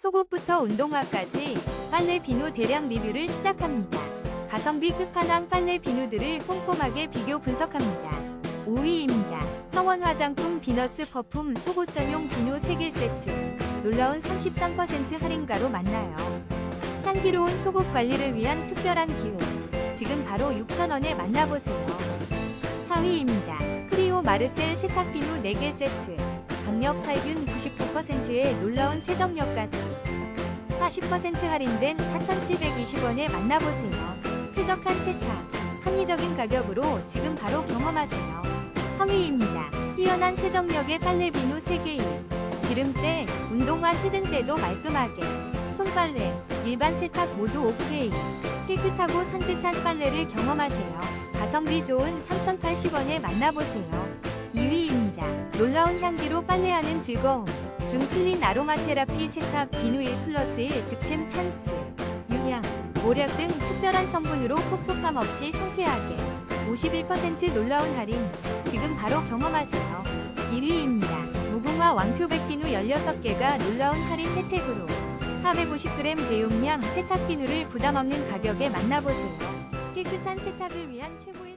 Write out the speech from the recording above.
속옷부터 운동화까지 빨래 비누 대량 리뷰를 시작합니다. 가성비 끝판왕 빨래 비누들을 꼼꼼하게 비교 분석합니다. 5위입니다. 성원 화장품 비너스 퍼퓸 속옷 전용 비누 3개 세트. 놀라운 33% 할인가로 만나요. 향기로운 속옷 관리를 위한 특별한 기회. 지금 바로 6,000원에 만나보세요. 4위입니다. 크리오 마르셀 세탁 비누 4개 세트. 강력 살균 99%의 놀라운 세정력까지 40% 할인된 4,720원에 만나보세요. 쾌적한 세탁, 합리적인 가격으로 지금 바로 경험하세요. 3위입니다. 뛰어난 세정력의 빨래 비누 3개인 기름때, 운동화 찌든 때도 말끔하게 손빨래, 일반 세탁 모두 오케이 깨끗하고 산뜻한 빨래를 경험하세요. 가성비 좋은 3,080원에 만나보세요. 2위입니다. 놀라운 향기로 빨래하는 즐거움. 줌 클린 아로마 테라피 세탁 비누 1 플러스 1 득템 찬스. 유향, 모략 등 특별한 성분으로 꿉꿉함 없이 상쾌하게. 51% 놀라운 할인. 지금 바로 경험하세요. 1위입니다. 무궁화 왕표백 비누 16개가 놀라운 할인 혜택으로 450g 대용량 세탁 비누를 부담 없는 가격에 만나보세요. 깨끗한 세탁을 위한 최고의